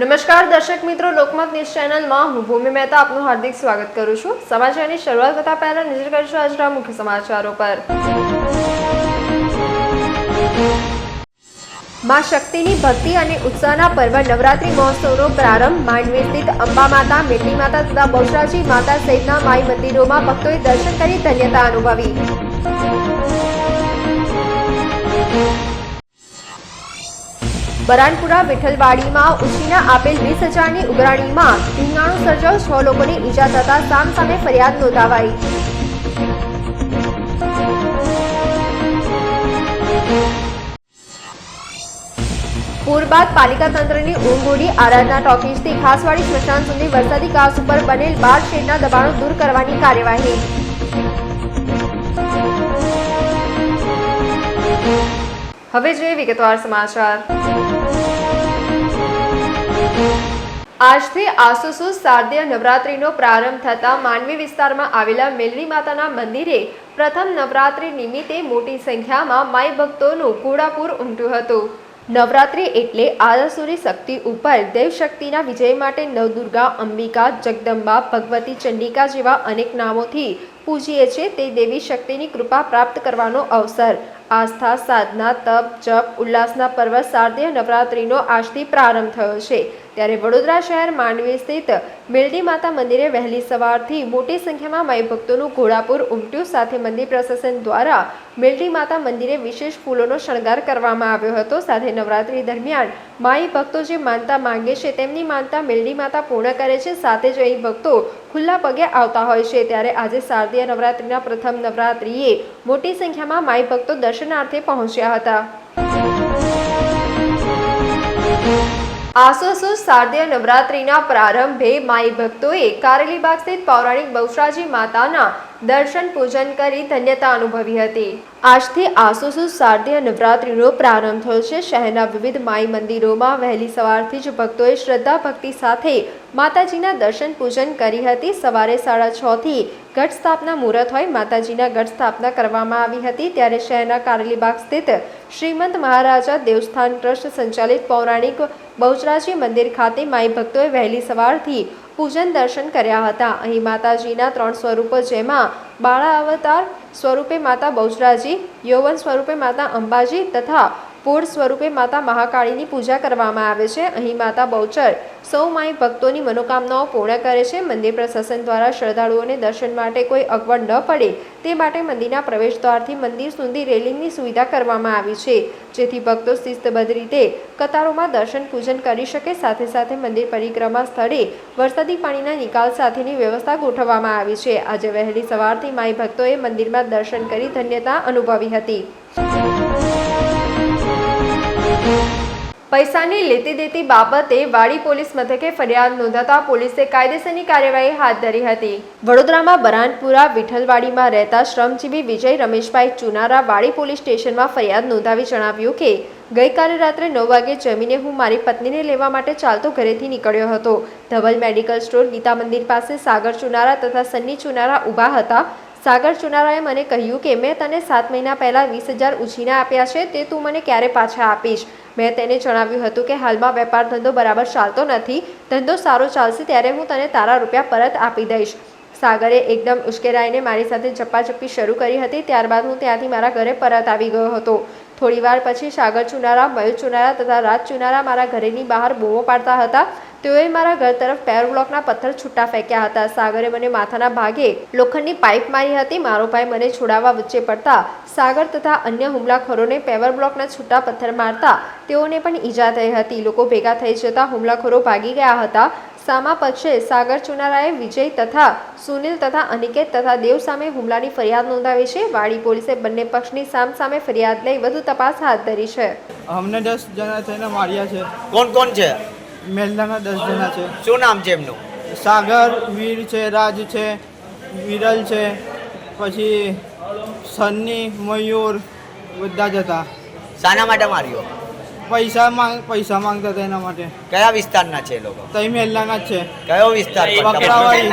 નમસ્કાર, દર્શક મિત્રો, લોકમત ન્યૂઝ ચેનલમાં હું ભૂમિ મહેતા આપનું હાર્દિક સ્વાગત કરું છું. સમાચારની શરૂઆત કરતા પહેલા નજર કરીશું આજના મુખ્ય સમાચારો પર. માં શક્તિની ભક્તિ અને ઉત્સાહના પર્વ નવરાત્રી મહોત્સવનો પ્રારંભ. માંડવી સ્થિત અંબા માતા મેટલી માતા તથા બહુચરાજી માતા સહિતના માઈ મંદિરોમાં ભક્તોએ દર્શન કરી ધન્યતા અનુભવી. બરાનપુરા વિઠ્ઠલવાડીમાં ઉછીના આપેલ વીસ હજારની ઉઘરાણીમાં ધીંગાણું સર્જાવ છ લોકોને ઈજા થતા સામ સામે ફરિયાદ નોંધાવાઈ. પૂર બાદ પાલિકા તંત્રની ઊંઘ આરાધના ટોકીઝથી ખાસવાડી સ્મશાન સુધી વરસાદી કાસ ઉપર બનેલ બાર શેડના દબાણો દૂર કરવાની કાર્યવાહી. હવે જોઈએ વિગતવાર સમાચાર. આજથી આસુસુ શારદીય નવરાત્રિનો પ્રારંભ થતા માંડવી વિસ્તારમાં આવેલા મેલડી માતાના મંદિરે પ્રથમ નવરાત્રી નિમિત્તે મોટી સંખ્યામાં માઈ ભક્તોનું ઘોડાપૂર ઉમટ્યું હતું. નવરાત્રી એટલે આદસુરી શક્તિ ઉપર દેવશક્તિના વિજય માટે નવદુર્ગા, અંબિકા, જગદંબા, ભગવતી ચંડિકા જેવા અનેક નામોથી પૂજીએ છે તે દેવી શક્તિની કૃપા પ્રાપ્ત કરવાનો અવસર. આસ્થા, સાધના, તપ, જપ, ઉલ્લાસના પર્વ શારદીય નવરાત્રિનો આજથી પ્રારંભ થયો છે. ત્યારે વડોદરા શહેર માંડવી સ્થિત મેલડી માતા મંદિરે વહેલી સવારથી મોટી સંખ્યામાં માઈ ભક્તોનું ઘોડાપુર ઉમટ્યું. સાથે મંદિર પ્રશાસન દ્વારા મેલડી માતા મંદિરે વિશેષ ફૂલોનો શણગાર કરવામાં આવ્યો હતો. સાથે નવરાત્રી દરમિયાન માઈ ભક્તો જે માનતા માંગે છે તેમની માનતા મેલડી માતા પૂર્ણ કરે છે. સાથે જ અહીં ભક્તો ખુલ્લા પગે આવતા હોય છે. ત્યારે આજે શારદીય નવરાત્રિના પ્રથમ નવરાત્રિએ મોટી સંખ્યામાં માઈ ભક્તો દર્શનાર્થે પહોંચ્યા હતા. આસોસો શારદીય નવરાત્રિના પ્રારંભે માઈ ભક્તોએ કારેલીબાગ સ્થિત પૌરાણિક બહુશ્રાજી માતાના દર્શન પૂજન કરી ધન્યતા અનુભવી હતી. આજથી આસોસો શારદીય નવરાત્રિનો પ્રારંભ થયો છે. શહેરના વિવિધ માઈ મંદિરોમાં વહેલી સવારથી જ ભક્તોએ શ્રદ્ધા ભક્તિ સાથે માતાજીના દર્શન પૂજન કરી હતી. સવારે સાડા છ થી ઘટ સ્થાપના મુહૂર્ત હોય, માતાજીના ઘટ સ્થાપના કરવામાં આવી હતી. ત્યારે શહેરના કારેલીબાગ સ્થિત શ્રીમંત મહારાજા દેવસ્થાન ટ્રસ્ટ સંચાલિત પૌરાણિક બહુચરાજી મંદિર ખાતે માઈ ભક્તોએ વહેલી સવારથી પૂજન દર્શન કર્યા હતા. અહીં માતાજીના ત્રણ સ્વરૂપો જેમાં બાળા અવતાર સ્વરૂપે માતા બહુચરાજી, યૌવન સ્વરૂપે માતા અંબાજી તથા પૂર્ણ સ્વરૂપે માતા મહાકાળીની પૂજા કરવામાં આવે છે. અહીં માતા બહુચર સૌ માઈ ભક્તોની મનોકામનાઓ પૂર્ણ કરે છે. મંદિર પ્રશાસન દ્વારા શ્રદ્ધાળુઓને દર્શન માટે કોઈ અગવડ ન પડે તે માટે મંદિરના પ્રવેશદ્વારથી મંદિર સુધી રેલિંગની સુવિધા કરવામાં આવી છે. જેથી ભક્તો શિસ્તબદ્ધ રીતે કતારોમાં દર્શન પૂજન કરી શકે. સાથે સાથે મંદિર પરિક્રમા સ્થળે વરસાદી પાણીના નિકાલ સાથેની વ્યવસ્થા ગોઠવવામાં આવી છે. આજે વહેલી સવારથી માઈ ભક્તોએ મંદિરમાં દર્શન કરી ધન્યતા અનુભવી હતી. પૈસાની લેતી દેતી બાબતે વાડી પોલીસ મથકે ફરિયાદ નોંધાતા પોલીસે કાયદેસરની કાર્યવાહી હાથ ધરી હતી. વડોદરામાં બરાનપુરા વિઠ્ઠલવાડીમાં રહેતા શ્રમજીવી વિજય રમેશભાઈ ચુનારા વાડી પોલીસ સ્ટેશનમાં ફરિયાદ નોંધાવી જણાવ્યું કે, ગઈકાલે રાત્રે નવ વાગે જમીને હું મારી પત્નીને લેવા માટે ચાલતો ઘરેથી નીકળ્યો હતો. ધવલ મેડિકલ સ્ટોર ગીતા મંદિર પાસે સાગર ચુનારા તથા સન્ની ચુનારા ઊભા હતા. સાગર ચુનારાએ મને કહ્યું કે મેં તને સાત મહિના પહેલાં વીસ હજાર ઉછીના આપ્યા છે, તે તું મને ક્યારે પાછા આપીશ? મેં તેને જણાવ્યું હતું કે હાલમાં વેપાર ધંધો બરાબર ચાલતો નથી, ધંધો સારો ચાલશે ત્યારે હું તને તારા રૂપિયા પરત આપી દઈશ. સાગરે એકદમ ઉશ્કેરાઈને મારી સાથે ઝપ્પાઝપ્પી શરૂ કરી હતી, ત્યારબાદ હું ત્યાંથી મારા ઘરે પરત આવી ગયો હતો. થોડીવાર પછી સાગર ચુનારા, મયુર ચુનારા તથા રાજ ચુનારા મારા ઘરેની બહાર બૂમો પાડતા હતા. તેઓએ મારા ઘર તરફ પેર બ્લોકના પથ્થર છૂટા ફેંક્યા હતા. સાગરે મને માથાના ભાગે લોખંડની પાઇપ મારી હતી. મારો ભાઈ મને છોડાવવા વચ્ચે પડતા સાગર તથા અન્ય હુમલાખોરોને પેવર બ્લોકના છૂટા પથ્થર મારતા તેઓને પણ ઈજા થઈ હતી. લોકો ભેગા થઈ જતા હુમલાખોરો ભાગી ગયા હતા. સામા પક્ષે સાગર ચુનારાએ વિજય તથા સુનિલ તથા અનિકેત તથા દેવ સામે હુમલાની ફરિયાદ નોંધાવી છે. વાડી પોલીસે બંને પક્ષની સામ સામે ફરિયાદ લઈ વધુ તપાસ હાથ ધરી છે. અમને દસ જણા થઈને માર્યા છે. કોણ કોણ છે? મેલદાના દસ જણા છે. શું નામ છે એમનું? સાગર વીર છે રાજ છે વિરલ છે પછી સન્ની મયુર બધા જ હતા. શાના માટે માર્યો? પૈસા માંગ પૈસા માંગતા હતા એના માટે. કયા વિસ્તારના છે એ લોકો? તઈ મેલદાના જ છે. કયો વિસ્તાર બકરાવાડી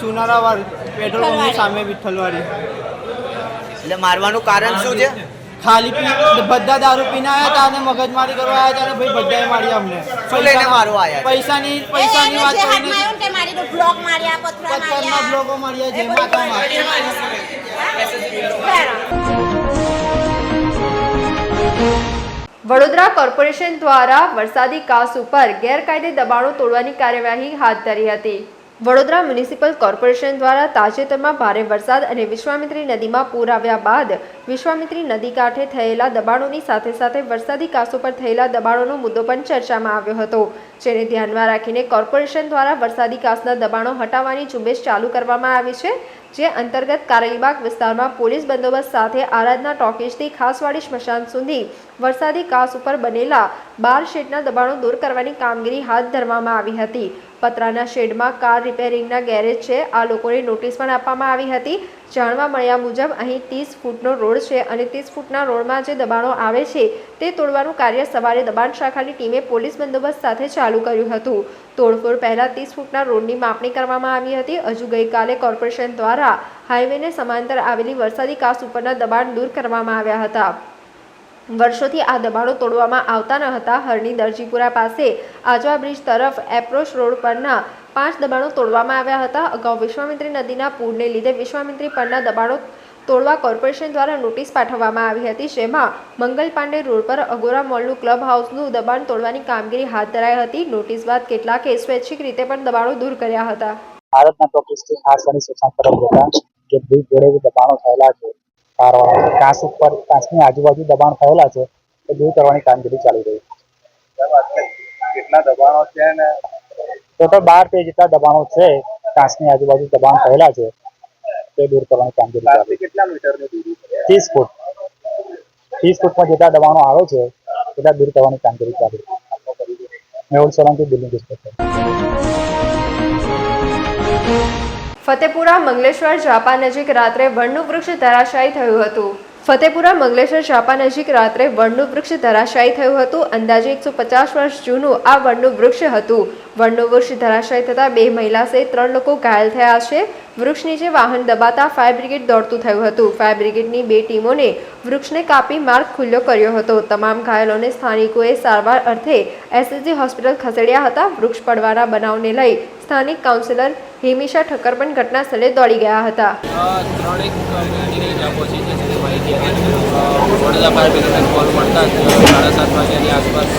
ચુનારાવાડ પેટ્રોલ પંપની સામે વિઠ્ઠલવાડી. એટલે મારવાનું કારણ શું છે? ખાલી પી બધા દારૂ પીને આવ્યા હતા અને મગજમારી કરવા આવ્યા હતા અને ભાઈ બધાએ મારી અમને. શું લઈને મારવા આવ્યા? પૈસાની પૈસાની વાત જે કરીને બ્લોક માર્યા પથરા માર્યા. બ્લોકો માર્યા એ બધું માથામાં વડોદરા કોર્પોરેશન દ્વારા વરસાદી કાસ ઉપર ગેરકાયદે દબાણો તોડવાની કાર્યવાહી હાથ ધરી હતી. વડોદરા મ્યુનિસિપલ કોર્પોરેશન દ્વારા તાજેતરમાં ભારે વરસાદ અને વિશ્વામિત્રી નદીમાં પૂર આવ્યા બાદ વિશ્વામિત્રી નદી કાંઠે થયેલા દબાણોની સાથે સાથે વરસાદી કાસો પર થયેલા દબાણોનો મુદ્દો પણ ચર્ચામાં આવ્યો હતો. જેને ધ્યાનમાં રાખીને કોર્પોરેશન દ્વારા વરસાદી કાસના દબાણો હટાવવાની ઝુંબેશ ચાલુ કરવામાં આવી છે, જે અંતર્ગત કારેલીબાગ વિસ્તારમાં પોલીસ બંદોબસ્ત સાથે આરાધના ટોકીજથી ખાસવાડી સ્મશાન સુધી વરસાદી કાસ ઉપર બનેલા બાર શેડના દબાણો દૂર કરવાની કામગીરી હાથ ધરવામાં આવી હતી. પતરાના શેડમાં કાર રિપેરિંગના ગેરેજ છે, આ લોકોને નોટિસ પણ આપવામાં આવી હતી. જાણવા મળ્યા મુજબ અહીં ત્રીસ ફૂટનો રોડ છે અને ત્રીસ ફૂટના રોડમાં જે દબાણો આવે છે તે તોડવાનું કાર્ય સવારે દબાણ શાખાની ટીમે પોલીસ બંદોબસ્ત સાથે ચાલુ કર્યું હતું. તોડફોડ પહેલાં ત્રીસ ફૂટના રોડની માપણી કરવામાં આવી હતી. હજુ ગઈકાલે કોર્પોરેશન દ્વારા હાઈવેને સમાંતર આવેલી વરસાદી કાસ ઉપરના દબાણ દૂર કરવામાં આવ્યા હતા. વર્ષોથી આ દબાણો તોડવામાં આવતા ન હતા. હરણી દરજીપુરા પાસે આજવા બ્રિજ તરફ એપ્રોચ રોડ પરના પાંચ દબાણો તોડવામાં આવ્યા હતા. અગાઉ વિશ્વામિત્રી નદીના પૂરને લીધે વિશ્વામિત્રી પરના દબાણો તોડવા કોર્પોરેશન દ્વારા નોટિસ પાઠવવામાં આવી હતી જેમાં મંગલ પાંડે રોડ પર અગોરા મોલનું ક્લબ હાઉસનું દબાણ તોડવાની કામગીરી હાથ ધરાઈ હતી. નોટિસ બાદ કેટલાકે સ્વૈચ્છિક રીતે પણ દબાણો દૂર કર્યા હતા. ભારતના ટોકીસથી ખાસ કરી સૂચના તરફ જતા જે બ્રિજ જોડે જે દબાણો થયેલા છે કારવાળા કાંસ ઉપર કાંસની આજુબાજુ દબાણ થયેલા છે એ દૂર કરવાની કામગીરી ચાલી રહી છે. કેટલા દબાણો છે ને ટોટલ બાર પેજ જેટલા દબાણો છે કાંસની આજુબાજુ દબાણ થયેલા છે, તે દૂર કરવાની કામગીરી કેટલા મીટરની ત્રીસ ફૂટ. ત્રીસ ફૂટમાં જેટલા દબાણો આવે છે, એટલા દૂર કરવાની કામગીરી ચાલી Mehul Solanki building inspector Fatehpura, Mangleshwar, Japan નજીક રાત્રે વડનું વૃક્ષ ધરાશાયી થયું હતું. ફતેપુરા, મંગલેશ્વર, શાપા નજીક રાત્રે વડનું વૃક્ષ ધરાશાયી થયું હતું. અંદાજે એકસો પચાસ વર્ષ જૂનું આ વડનું વૃક્ષ હતું. વડનું વૃક્ષ ધરાશાયી થતાં બે મહિલા સહિત ત્રણ લોકો ઘાયલ થયા છે. વૃક્ષ નીચે વાહન દબાતા ફાયર બ્રિગેડ દોડતું થયું હતું. ફાયર બ્રિગેડની બે ટીમોને વૃક્ષને કાપી માર્ગ ખુલ્લો કર્યો હતો. તમામ ઘાયલોને સ્થાનિકોએ સારવાર અર્થે એસએસજી હોસ્પિટલ ખસેડ્યા હતા. વૃક્ષ પડવાના બનાવને લઈ સ્થાનિક કાઉન્સિલર હિમિશા ઠક્કર પણ ઘટના સ્થળે દોડી ગયા હતા. હતી અને વડોદરા ફાયર બ્રિગેડને કોલ મળતા જ સાડા સાત વાગ્યાની આસપાસ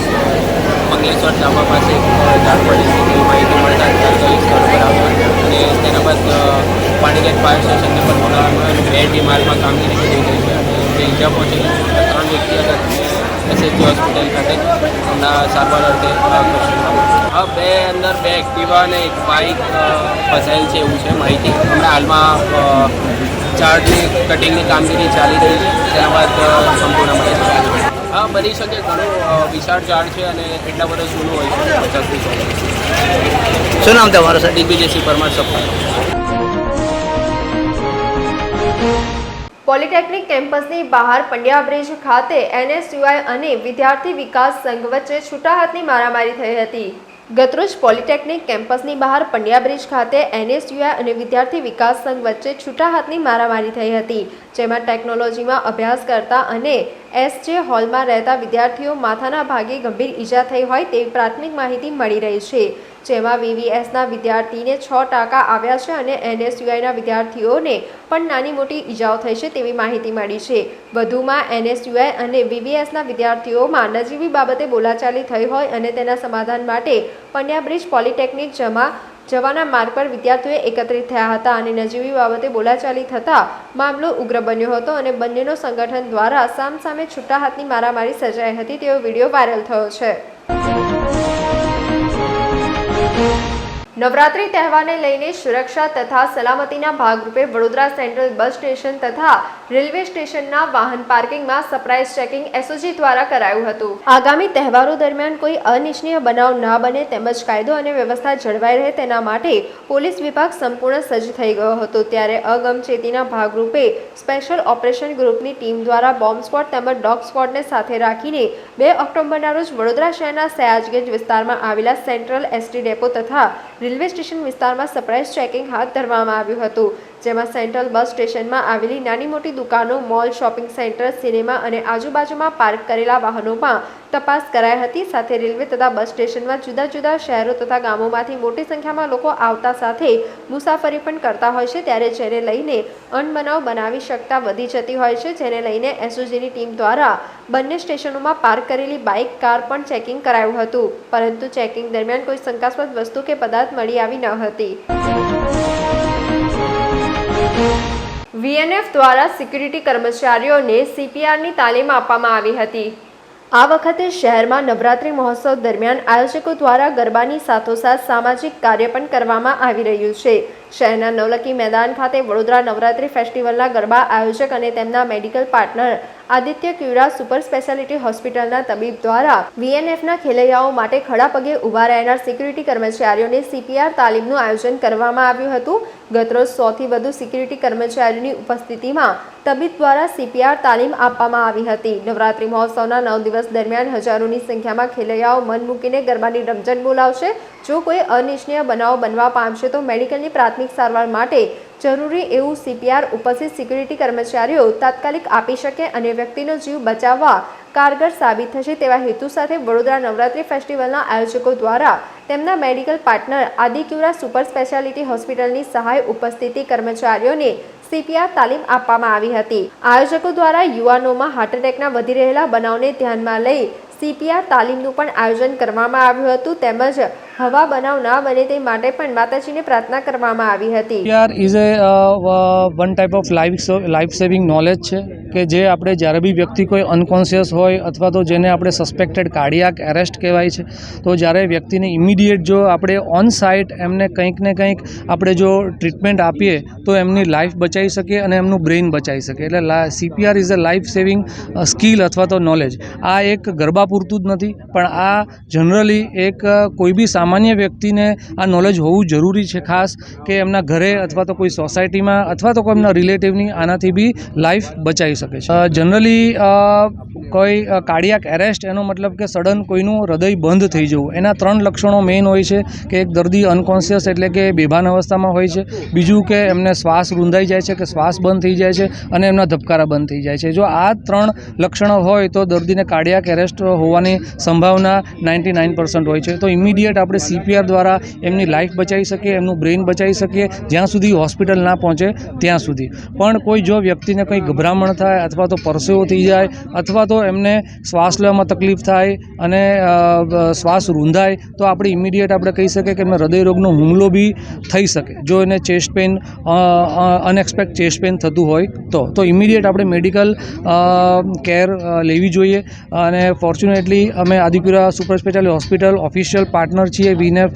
મંગલેશ્વર ચાંપા પાસે ઝાડ પડી છે માહિતી મળતા તાત્કાલિક સ્થળ પર આવ્યા. અને તેના બાદ પાણીગેટ ફાયર સ્ટેશનને પણ બોલાવવામાં બે ટીમ હાલમાં કામગીરી કરી રહી છે. અને જે ઈજા ત્રણ વ્યક્તિ હતા. એસએસજી હોસ્પિટલ ખાતે એમના સારવાર અર્થે. હા, બે અંદર બે એક્ટિવા અને એક બાઇક ફસાયેલ છે એવું છે માહિતી. હમણાં હાલમાં ઝાડની કટિંગની કામગીરી ચાલી રહી છે. તેના બાદ સંપૂર્ણ સંપૂર્ણ માહિતી હા બની શકે ઘણું વિશાળ ઝાડ છે અને એટલા બધા જૂનું હોય છે. પચાસ વીસ શું નામ તમારું સર દિગ્વિજયસિંહ પરમાર સપ્તાહ પોલિટેકનિક કેમ્પસની બહાર પંડ્યા બ્રિજ ખાતે એનએસયુઆઈ અને વિદ્યાર્થી વિકાસ સંઘ વચ્ચે છૂટા હાથની મારામારી થઈ હતી. ગતરોજ પોલિટેકનિક કેમ્પસની બહાર પંડ્યા બ્રિજ ખાતે એનએસયુઆઈ અને વિદ્યાર્થી વિકાસ સંઘ વચ્ચે છૂટા હાથની મારામારી થઈ હતી, જેમાં ટેકનોલોજીમાં અભ્યાસ કરતા અને એસજે હોલમાં રહેતા વિદ્યાર્થીઓ માથાના ભાગે ગંભીર ઈજા થઈ હોય તેવી પ્રાથમિક માહિતી મળી રહી છે. જેમાં વીવીએસના વિદ્યાર્થીને છ ટાંકા આવ્યા છે અને એનએસયુઆઈના વિદ્યાર્થીઓને પણ નાની મોટી ઈજાઓ થઈ છે તેવી માહિતી મળી છે. વધુમાં એનએસયુઆઈ અને વીવીએસના વિદ્યાર્થીઓમાં નજીવી બાબતે બોલાચાલી થઈ હોય અને તેના સમાધાન માટે પન્યા બ્રિજ પોલિટેકનિક જમા જવાના માર્ગ પર વિદ્યાર્થીઓ એકત્રિત થયા હતા અને નજીવી બાબતે બોલાચાલી થતાં મામલો ઉગ્ર બન્યો હતો અને બંનેનો સંગઠન દ્વારા સામસામે છૂટા હાથની મારામારી સર્જાઈ હતી તેવો વીડિયો વાયરલ થયો છે. Thank you. નવરાત્રી તહેવારને લઈને સુરક્ષા તથા સલામતીના ભાગરૂપે વડોદરા સેન્ટ્રલ બસ સ્ટેશન તથા રેલવે સ્ટેશનના વાહન પાર્કિંગમાં સરપ્રાઇઝ ચેકિંગ એસઓજી દ્વારા કરાયું હતું. આગામી તહેવારો દરમિયાન કોઈ અનિચ્છનીય બનાવ ના બને તેમજ કાયદો અને વ્યવસ્થા જળવાઈ રહે તેના માટે પોલીસ વિભાગ સંપૂર્ણ સજ્જ થઈ ગયો હતો. ત્યારે અગમચેતીના ભાગરૂપે સ્પેશિયલ ઓપરેશન ગ્રુપની ટીમ દ્વારા બોમ્બ સ્પોટ તેમજ ડોગ સ્પોટને સાથે રાખીને બે ઓક્ટોબરના રોજ વડોદરા શહેરના સયાજગંજ વિસ્તારમાં આવેલા સેન્ટ્રલ એસટી ડેપો તથા રેલવે સ્ટેશન વિસ્તારમાં સરપ્રાઇઝ ચેકિંગ હાથ ધરવામાં આવ્યું હતું. જેમાં સેન્ટ્રલ બસ સ્ટેશનમાં આવેલી નાની મોટી દુકાનો, મોલ, શોપિંગ સેન્ટર, સિનેમા અને આજુબાજુમાં પાર્ક કરેલા વાહનોમાં તપાસ કરાઈ હતી. સાથે રેલવે તથા બસ સ્ટેશનમાં જુદા જુદા શહેરો તથા ગામોમાંથી મોટી સંખ્યામાં લોકો આવતા સાથે મુસાફરી પણ કરતા હોય છે. ત્યારે જેને લઈને અણબનાવ બનાવી શકતા વધી જતી હોય છે. જેને લઈને એસઓજીની ટીમ દ્વારા બંને સ્ટેશનોમાં પાર્ક કરેલી બાઇક, કાર પણ ચેકિંગ કરાયું હતું. પરંતુ ચેકિંગ દરમિયાન કોઈ શંકાસ્પદ વસ્તુ કે પદાર્થ મળી આવી ન હતી. વીએનએફ દ્વારા સિક્યુરિટી કર્મચારીઓને સીપીઆરની તાલીમ આપવામાં આવી હતી. આ વખતે શહેરમાં નવરાત્રિ મહોત્સવ દરમિયાન આયોજકો દ્વારા ગરબાની સાથોસાથ સામાજિક કાર્ય પણ કરવામાં આવી રહ્યું છે. શહેરના નવલકી મેદાન ખાતે વડોદરા નવરાત્રિ ફેસ્ટિવલના ગરબા આયોજક અને તેમના medical partner Aditya Cura super speciality હોસ્પિટલના તબીબ દ્વારા વીએનએફના ખેલૈયાઓ માટે ખડા પગે ઊભા રહેનાર સિક્યુરિટી કર્મચારીઓને સીપીઆર તાલીમનું આયોજન કરવામાં આવ્યું હતું. ગતરોજ સોથી વધુ સિક્યુરિટી કર્મચારીઓની ઉપસ્થિતિમાં તબીબ દ્વારા સીપીઆર તાલીમ આપવામાં આવી હતી. નવરાત્રિ મહોત્સવના નવ દિવસ દરમિયાન હજારોની સંખ્યામાં ખેલૈયાઓ મન મૂકીને ગરબાની રમઝટ બોલાવશે. જો કોઈ અનિચ્છનીય બનાવ બનવા પામશે તો મેડિકલની પ્રાથમિક સારવાર માટે જરૂરી એવું સીપીઆર ઉપસ્થિત સિક્યુરિટી કર્મચારીઓ તાત્કાલિક આપી શકે અને વ્યક્તિનો જીવ બચાવવા કારગર સાબિત થશે તેવા હેતુ સાથે વડોદરા નવરાત્રિ ફેસ્ટિવલના આયોજકો દ્વારા તેમના medical partner Adicura super speciality હોસ્પિટલની સહાય ઉપસ્થિતિ કર્મચારીઓને સીપીઆર તાલીમ આપવામાં આવી હતી. આયોજકો દ્વારા યુવાનોમાં હાર્ટ એટેકના વધી રહેલા બનાવને ધ્યાનમાં લઈ સીપીઆર તાલીમનું પણ આયોજન કરવામાં આવ્યું હતું. તેમજ હવા બનાવ ના બને તે માટે પણ માતાજીને પ્રાર્થના કરવામાં આવી હતી. PR is a one type of life life saving knowledge છે કે જે આપણે જ્યારે બી વ્યક્તિ કોઈ અનકોન્શિયસ હોય અથવા તો જેને આપણે સસ્પેક્ટેડ કાર્ડિયાક એરેસ્ટ કહેવાય છે, તો જ્યારે વ્યક્તિને ઇમિડિયેટ જો આપણે ઓન સાઇટ એમને કંઈક ને કંઈક આપણે જો ટ્રીટમેન્ટ આપીએ, તો એમની લાઈફ બચાવી શકીએ અને એમનું બ્રેઇન બચાવી શકીએ. એટલે CPR is a life saving skill અથવા તો નોલેજ આ એક ગરબા પૂરતું જ નથી, પણ આ જનરલી એક કોઈ બી સામાન્ય વ્યક્તિને આ નોલેજ હોવું જરૂરી છે, ખાસ કે એમના ઘરે અથવા તો કોઈ સોસાયટીમાં અથવા તો કોઈ એમના રિલેટિવની આનાથી બી લાઈફ બચાવી શકે છે. જનરલી કોઈ કાર્ડિયાક એરેસ્ટ એનો મતલબ કે સડન કોઈનું હૃદય બંધ થઈ જવું. એના ત્રણ લક્ષણો મેઇન હોય છે, કે એક દર્દી અનકોન્શિયસ એટલે કે બેભાન અવસ્થામાં હોય છે, બીજું કે એમને શ્વાસ રૂંધાઈ જાય છે, કે શ્વાસ બંધ થઈ જાય છે અને એમના ધબકારા બંધ થઈ જાય છે. જો આ ત્રણ લક્ષણો હોય તો દર્દીને કાર્ડિયાક એરેસ્ટ હોવાની સંભાવના નાઇન્ટી નાઇન હોય છે. તો ઇમિડિયેટ આપણે સીપીઆર દ્વારા એમની લાઈફ બચાવી શકીએ, એમનું બ્રેઇન બચાવી શકીએ, જ્યાં સુધી હોસ્પિટલ ના પહોંચે ત્યાં સુધી. પણ કોઈ જો વ્યક્તિને કંઈ ગભરામણ થાય અથવા તો પરસેવો થઈ જાય અથવા તો એમને શ્વાસ લેવામાં તકલીફ થાય અને શ્વાસ રૂંધાય, તો આપણે ઇમિડિયેટ આપણે કહી શકીએ કે એમને હૃદયરોગનો હુમલો બી થઈ શકે. જો એને chest pain unexpected chest pain થતું હોય તો. તો ઇમિડિયેટ આપણે મેડિકલ કેર લેવી જોઈએ. અને ફોર્ચ્યુનેટલી અમે Adicura super speciality hospital official partner છીએ. વીનેફ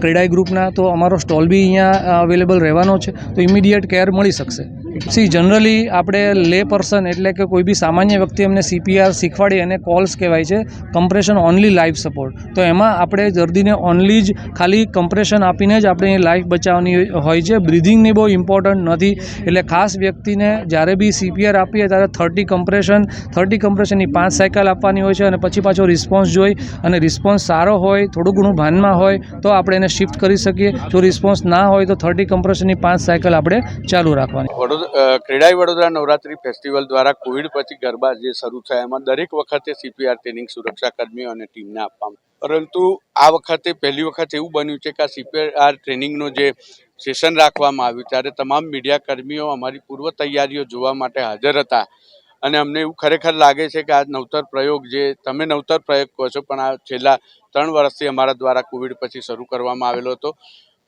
ક્રેડાઈ ગ્રુપના, તો અમારો સ્ટોલ બી અહીંયા અવેલેબલ રહેવાનો છે, તો ઇમિડિયેટ કેર મળી શકશે. સી જનરલી આપણે લે પર્સન એટલે કે કોઈ બી સામાન્ય વ્યક્તિ એમને સીપીઆર શીખવાડી એને કોલ્સ કહેવાય છે કમ્પ્રેશન ઓનલી લાઈફ સપોર્ટ તો એમાં આપણે દર્દીને ઓનલી જ ખાલી કમ્પ્રેશન આપીને જ આપણે લાઈફ બચાવવાની હોય છે. બ્રિધિંગની બહુ ઇમ્પોર્ટન્ટ નથી. એટલે ખાસ વ્યક્તિને જ્યારે બી સીપીઆર આપીએ ત્યારે થર્ટી કમ્પ્રેશન થર્ટી કમ્પ્રેશનની પાંચ સાયકલ આપવાની હોય છે અને પછી પાછો રિસ્પોન્સ જોઈ. અને રિસ્પોન્સ સારો હોય, થોડું ઘણું ભાનમાં હોય, તો આપણે એને શિફ્ટ કરી શકીએ. જો રિસ્પોન્સ ના હોય તો થર્ટી કમ્પ્રેશનની પાંચ સાયકલ આપણે ચાલુ રાખવાની. ક્રેડાઈ વડોદરા નવરાત્રી ફેસ્ટિવલ દ્વારા કોવિડ પછી ગરબા જે શરૂ થયા, એમાં દરેક વખતે સીપીઆર ટ્રેનિંગ સુરક્ષા કર્મીઓ અને ટીમને આપવામાં પરંતુ આ વખતે, પહેલી વખત એવું બન્યું છે કે આ સીપીઆર ટ્રેનિંગનો જે સેશન રાખવામાં આવ્યું, ત્યારે તમામ મીડિયા કર્મીઓ અમારી પૂર્વ તૈયારીઓ જોવા માટે હાજર હતા. અને અમને એવું ખરેખર લાગે છે કે આ નવતર પ્રયોગ જે, તમે નવતર પ્રયોગ કહો છો, પણ આ છેલ્લા ત્રણ વર્ષથી અમારા દ્વારા કોવિડ પછી શરૂ કરવામાં આવેલો હતો.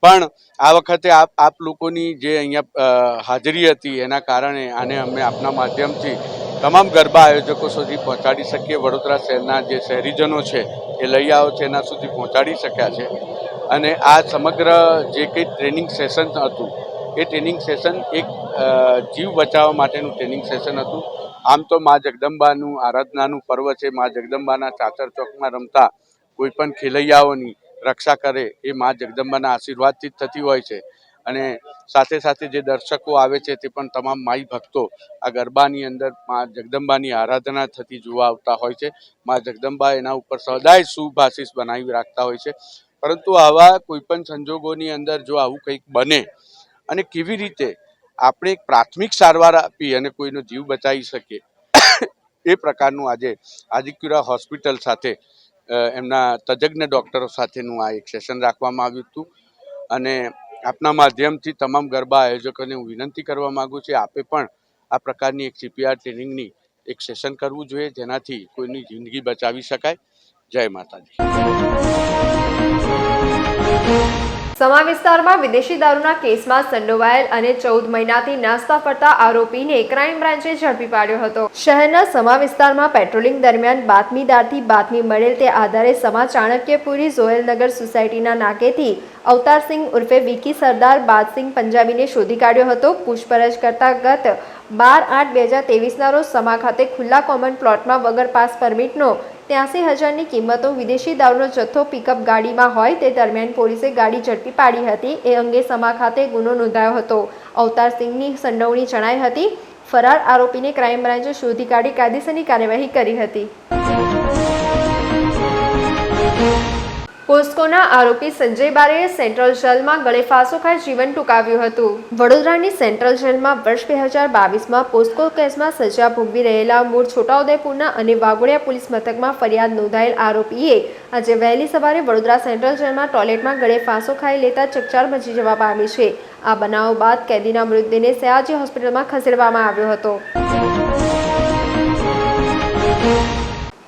પણ આ વખતે આપ આપ લોકોની જે અહીંયા હાજરી હતી એના કારણે આને અમે આપના માધ્યમથી તમામ ગરબા આયોજકો સુધી પહોંચાડી શકીએ. વડોદરા શહેરના જે શહેરીજનો છે એ લઈ આવો છે, એના સુધી પહોંચાડી શક્યા છે. અને આ સમગ્ર જે કંઈ ટ્રેનિંગ સેશન હતું, એ ટ્રેનિંગ સેશન એક જીવ બચાવવા માટેનું ટ્રેનિંગ સેશન હતું. આમ તો મા જગદંબાનું આરાધનાનું પર્વ છે. મા જગદંબાના ચાચર ચોકમાં રમતા કોઈ પણ ખેલૈયાઓની રક્ષા કરે એ મા જગદંબાના આશીર્વાદથી જ થતી હોય છે. અને સાથે સાથે જે દર્શકો આવે છે તે પણ તમામ માઈ ભક્તો આ ગરબાની અંદર મા જગદંબાની આરાધના થતી જોવા આવતા હોય છે. મા જગદંબા એના ઉપર સદાય શુભ બનાવી રાખતા હોય છે. પરંતુ આવા કોઈપણ સંજોગોની અંદર જો આવું કંઈક બને અને કેવી રીતે આપણે એક પ્રાથમિક સારવાર આપી અને કોઈનો જીવ બચાવી શકીએ, એ પ્રકારનું આજે આદિક્યુરા હોસ્પિટલ સાથે એમના તજજ્ઞ ડૉક્ટરો સાથેનું આ એક સેશન રાખવામાં આવ્યું હતું. અને આપના માધ્યમથી તમામ ગરબા આયોજકોને હું વિનંતી કરવા માગું છું, આપે પણ આ પ્રકારની એક સીપીઆર ટ્રેનિંગની એક સેશન કરવું જોઈએ, જેનાથી કોઈની જિંદગી બચાવી શકાય. જય માતાજી. સમા વિસ્તારમાં વિદેશી દારૂના કેસમાં સંડોવાયેલ અને ચૌદ મહિનાથી નાસ્તા ફરતા આરોપીને ક્રાઇમ બ્રાન્ચે ઝડપી પાડ્યો હતો. શહેરના સમા વિસ્તારમાં પેટ્રોલિંગ દરમિયાન બાતમીદારથી બાતમી મળેલ તે આધારે સમા ચાણક્યપુરી ઝોયલનગર સોસાયટીના નાકેથી અવતારસિંહ ઉર્ફે વિકી સરદાર બાદસિંહ પંજાબીને શોધી કાઢ્યો હતો. પૂછપરછ કરતા ગત બાર આઠ બે હજાર તેવીસના રોજ સમા ખાતે ખુલ્લા કોમન પ્લોટમાં વગર પાસ પરમિટનો ત્યાસી હજારની કિંમતો વિદેશી દારૂનો જથ્થો પિકઅપ ગાડીમાં હોય તે દરમિયાન પોલીસે ગાડી ઝડપી પાડી હતી. એ અંગે સમા ખાતે ગુનો નોંધાયો હતો. અવતારસિંહની સંડોવણી જણાઈ હતી. ફરાર આરોપીને ક્રાઇમ બ્રાન્ચે શોધી કાઢી કાયદેસરની કાર્યવાહી કરી હતી. પોસ્કોના આરોપી સંજય બારેએ સેન્ટ્રલ જેલમાં ગળે ફાંસો ખાઈ જીવન ટૂંકાવ્યું હતું. વડોદરાની સેન્ટ્રલ જેલમાં વર્ષ બે હજાર બાવીસમાં પોસ્કો કેસમાં સજા ભોગવી રહેલા મૂળ છોટાઉદેપુરના અને વાઘોડિયા પોલીસ મથકમાં ફરિયાદ નોંધાયેલ આરોપીએ આજે વહેલી સવારે વડોદરા સેન્ટ્રલ જેલમાં ટોયલેટમાં ગળે ફાંસો ખાઈ લેતા ચકચાર મચી જવા પામી છે. આ બનાવ બાદ કેદીના મૃતદેહને સયાજી હોસ્પિટલમાં ખસેડવામાં આવ્યો હતો.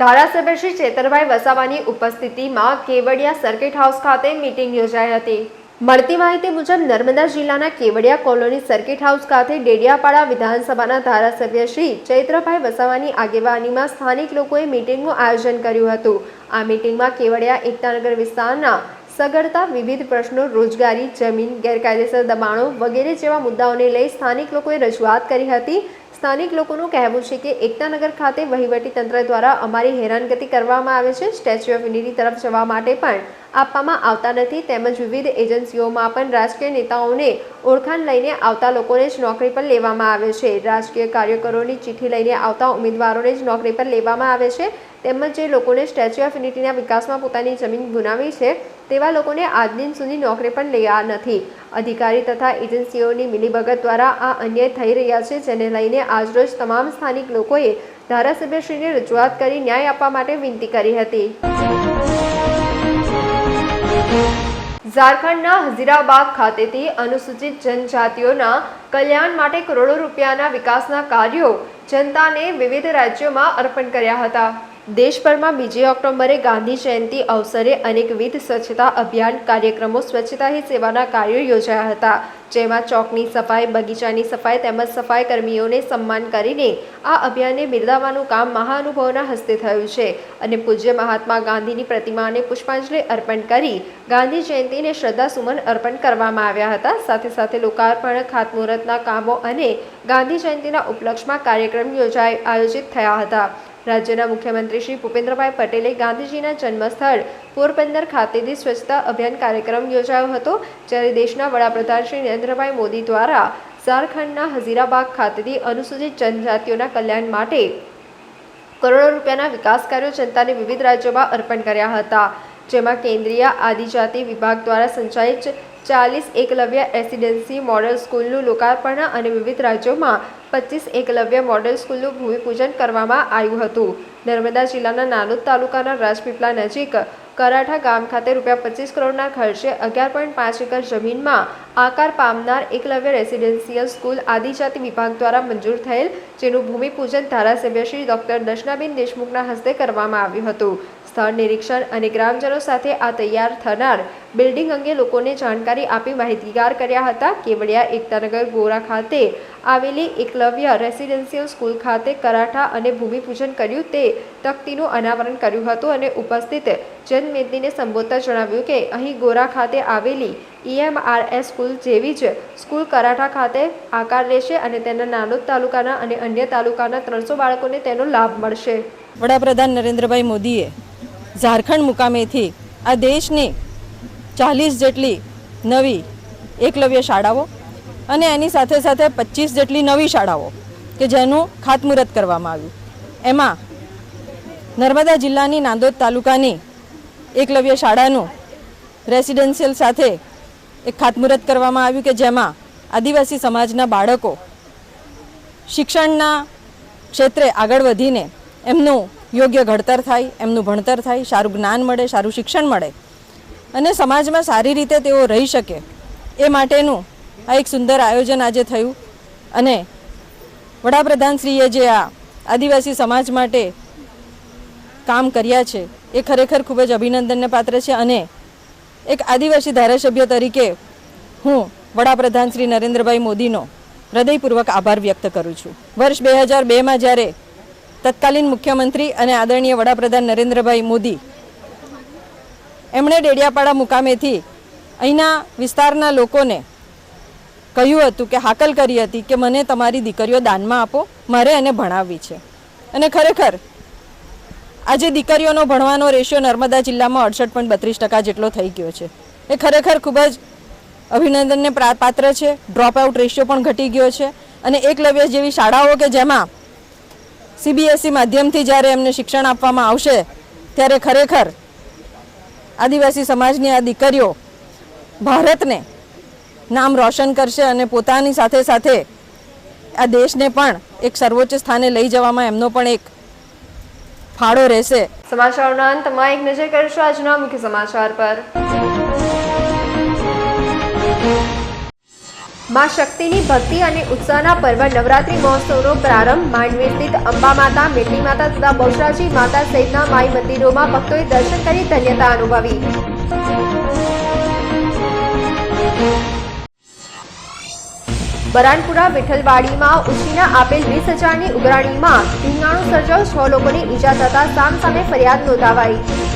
ધારાસભ્ય શ્રી ચેતરભાઈ વસાવાની ઉપસ્થિતિમાં કેવડિયા સર્કિટ હાઉસ ખાતે મીટિંગ યોજાઈ હતી. મળતી માહિતી મુજબ નર્મદા જિલ્લાના કેવડિયા કોલોની સર્કિટ હાઉસ ખાતે ડેડિયાપાડા વિધાનસભાના ધારાસભ્ય શ્રી ચૈત્રભાઈ વસાવાની આગેવાનીમાં સ્થાનિક લોકોએ મીટિંગનું આયોજન કર્યું હતું. આ મીટિંગમાં કેવડિયા એકતાનગર વિસ્તારના સગડતા વિવિધ પ્રશ્નો, રોજગારી, જમીન, ગેરકાયદેસર દબાણો વગેરે જેવા મુદ્દાઓને લઈ સ્થાનિક લોકોએ રજૂઆત કરી હતી. સ્થાનિક લોકોનું કહેવું છે કે એકતાનગર ખાતે વહીવટી તંત્ર દ્વારા અમારી હેરાનગતિ કરવામાં આવે છે. સ્ટેચ્યુ ઓફ યુનિટી તરફ જવા માટે પણ આપવામાં આવતા નથી. તેમજ વિવિધ એજન્સીઓમાં પણ રાજકીય નેતાઓને ઓળખાણ લઈને આવતા લોકોને જ નોકરી પર લેવામાં આવે છે. રાજકીય કાર્યકરોની ચિઠ્ઠી લઈને આવતા ઉમેદવારોને જ નોકરી પર લેવામાં આવે છે. તેમજ જે લોકોને સ્ટેચ્યુ ઓફ યુનિટીના વિકાસમાં પોતાની જમીન ગુનાવી છે તેવા લોકોને આજ સુધી નોકરી પણ લેવા નથી. અધિકારી તથા એજન્સીઓની મિલીભગત દ્વારા આ અન્યાય થઈ રહ્યા છે, જેને લઈને આજરોજ તમામ સ્થાનિક લોકોએ ધારાસભ્યશ્રીને રજૂઆત કરી ન્યાય આપવા માટે વિનંતી કરી હતી. ઝારખંડના હઝીરાબાદ ખાતેથી અનુસૂચિત જનજાતિઓના કલ્યાણ માટે કરોડો રૂપિયાના વિકાસના કાર્યો જનતાને વિવિધ રાજ્યોમાં અર્પણ કર્યા હતા. દેશભરમાં બીજી ઓક્ટોબરે ગાંધી જયંતિ અવસરે અનેકવિધ સ્વચ્છતા અભિયાન કાર્યક્રમો સ્વચ્છતા હી સેવાના કાર્યો યોજાયા હતા, જેમાં ચોકની સફાઈ, બગીચાની સફાઈ તેમજ સફાઈ કર્મીઓને સન્માન કરીને આ અભિયાનને બિરદાવવાનું કામ મહાનુભાવોના હસ્તે થયું છે અને પૂજ્ય મહાત્મા ગાંધીની પ્રતિમાને પુષ્પાંજલિ અર્પણ કરી ગાંધી જયંતિને શ્રદ્ધાસુમન અર્પણ કરવામાં આવ્યા હતા. સાથે સાથે લોકાર્પણ, ખાતમુહૂર્તના કામો અને ગાંધી જયંતિના ઉપલક્ષમાં કાર્યક્રમ યોજાય, આયોજિત થયા હતા. રાજ્યના મુખ્યમંત્રી શ્રી ભૂપેન્દ્રભાઈ પટેલે ગાંધીજીના જન્મસ્થળ પોરબંદર ખાતેથી સ્વચ્છતા અભિયાન કાર્યક્રમ યોજાયો હતો, જ્યારે દેશના વડાપ્રધાન શ્રી નરેન્દ્રભાઈ મોદી દ્વારા ઝારખંડના હઝીરાબાગ ખાતેથી અનુસૂચિત જનજાતિઓના કલ્યાણ માટે કરોડો રૂપિયાના વિકાસ કાર્યો જનતાને વિવિધ રાજ્યોમાં અર્પણ કર્યા હતા, જેમાં કેન્દ્રીય આદિજાતિ વિભાગ દ્વારા સંચાલિત ચાલીસ એકલવ્ય રેસિડેન્સી મોડલ સ્કૂલનું લોકાર્પણ અને વિવિધ રાજ્યોમાં પચીસ એકલવ્ય મોડલ સ્કૂલનું ભૂમિપૂજન કરવામાં આવ્યું હતું. નર્મદા જિલ્લાના નાનોદ તાલુકાના રાજપીપળા નજીક કરાઠા ગામ ખાતે રૂપિયા પચીસ કરોડના ખર્ચે અગિયાર પોઈન્ટ પાંચ એકર જમીનમાં આકાર પામનાર એકલવ્ય રેસિડેન્શિયલ સ્કૂલ આદિજાતિ વિભાગ દ્વારા મંજૂર થયેલ, જેનું ભૂમિપૂજન ધારાસભ્ય શ્રી ડોક્ટર દર્શનાબેન દેશમુખના હસ્તે કરવામાં આવ્યું હતું. સ્થળ નિરીક્ષણ અને ગ્રામજનો સાથે આ તૈયાર થનાર બિલ્ડિંગ અંગે લોકોને જાણકારી આપી માહિતીગાર કર્યા હતા. કેવડિયા એકતાનગર ગોરા ખાતે આવેલી એકલવ્ય રેસિડેન્શિયલ સ્કૂલ ખાતે કરાઠા અને ભૂમિપૂજન કર્યું. તે તકતીનું અનાવરણ કર્યું હતું અને ઉપસ્થિત જનમેદનીને સંબોધતા જણાવ્યું કે, અહીં ગોરા ખાતે આવેલી ઈએમઆરએસ સ્કૂલ જેવી જ સ્કૂલ કરાઠા ખાતે આકાર લેશે અને તેના નાનોદ તાલુકાના અને અન્ય તાલુકાના ત્રણસો બાળકોને તેનો લાભ મળશે. વડાપ્રધાન નરેન્દ્રભાઈ મોદીએ ઝારખંડ મુકામેથી આ દેશની ચાલીસ જેટલી નવી એકલવ્ય શાળાઓ અને એની સાથે સાથે પચીસ જેટલી નવી શાળાઓ કે જેનું ખાતમુહૂર્ત કરવામાં આવ્યું. એમાં નર્મદા જિલ્લાની નાંદોદ તાલુકાની એકલવ્ય શાળાનું રેસિડેન્શિયલ સાથે એક ખાતમુહૂર્ત કરવામાં આવ્યું કે જેમાં આદિવાસી સમાજના બાળકો શિક્ષણના ક્ષેત્રે આગળ વધીને એમનું યોગ્ય ઘડતર થાય, એમનું ભણતર થાય, સારું જ્ઞાન મળે, સારું શિક્ષણ મળે અને સમાજમાં સારી રીતે તેઓ રહી શકે એ માટેનું આ એક સુંદર આયોજન આજે થયું. અને વડાપ્રધાનશ્રીએ જે આ આદિવાસી સમાજ માટે કામ કર્યા છે, એ ખરેખર ખૂબ જ અભિનંદનને પાત્ર છે અને એક આદિવાસી ધારાસભ્ય તરીકે હું વડાપ્રધાન શ્રી નરેન્દ્રભાઈ મોદીનો હૃદયપૂર્વક આભાર વ્યક્ત કરું છું. વર્ષ બે હજાર બેમાં જ્યારે તત્કાલીન મુખ્યમંત્રી અને આદરણીય વડાપ્રધાન નરેન્દ્રભાઈ મોદી એમણે ડેડિયાપાડા મુકામેથી અહીંના વિસ્તારના લોકોને કહ્યું હતું કે હાકલ કરી હતી કે મને તમારી દીકરીઓ દાનમાં આપો, મારે એને ભણાવવી છે. અને ખરેખર, આજે દીકરીઓનો ભણવાનો રેશિયો નર્મદા જિલ્લામાં અડસઠ પોઈન્ટ બત્રીસ ટકા જેટલો થઈ ગયો છે. એ ખરેખર ખૂબ જ અભિનંદનને પાત્ર છે. ડ્રોપ આઉટ રેશિયો પણ ઘટી ગયો છે. અને એકલવ્ય જેવી શાળાઓ કે જેમાં સીબીએસઈ માધ્યમથી જ્યારે એમને શિક્ષણ આપવામાં આવશે, ત્યારે ખરેખર આદિવાસી સમાજની આ દીકરીઓ ભારતને નામ રોશન કરશે અને પોતાની સાથે સાથે આ દેશને પણ એક સર્વોચ્ચ સ્થાને લઈ જવામાં એમનો પણ એક ફાળો રહેશે. સમાચારોના અંતમાં એક નજર કરીશું આજના મુખ્ય સમાચાર પર. માં શક્તિની ભક્તિ અને ઉત્સાહના પર્વ નવરાત્રી મહોત્સવનો પ્રારંભ માંડવી સ્થિત અંબા માતા મેટલી માતા તથા બહુચરાજી માતા સહિતના માઈ મંદિરોમાં ભક્તોએ દર્શન કરી ધન્યતા અનુભવી. બરાનપુરા વિઠ્ઠલવાડીમાં ઉછીના આપેલ વીસ હજારની ઉઘરાણીમાં ધીંગાણું સર્જાવ છ લોકોની ઈજા થતા સામ સામે ફરિયાદ નોંધાવાઈ.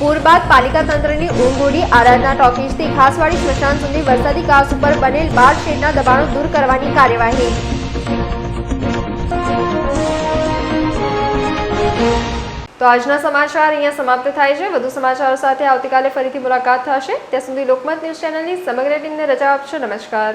પૂર બાદ પાલિકા તંત્રની ઊંઘોડી આરાધના ટોકીજથી ખાસવાડી સ્મશાન સુધી વરસાદી કાસ ઉપર બનેલ બાર શેડના દબાણો દૂર કરવાની કાર્યવાહી. તો આજના સમાચાર અહીંયા સમાપ્ત થાય છે. વધુ સમાચારો સાથે આવતીકાલે ફરીથી મુલાકાત થશે. ત્યાં સુધી લોકમત ન્યૂઝ ચેનલની સમગ્ર ટીમને રજા આપશો. નમસ્કાર.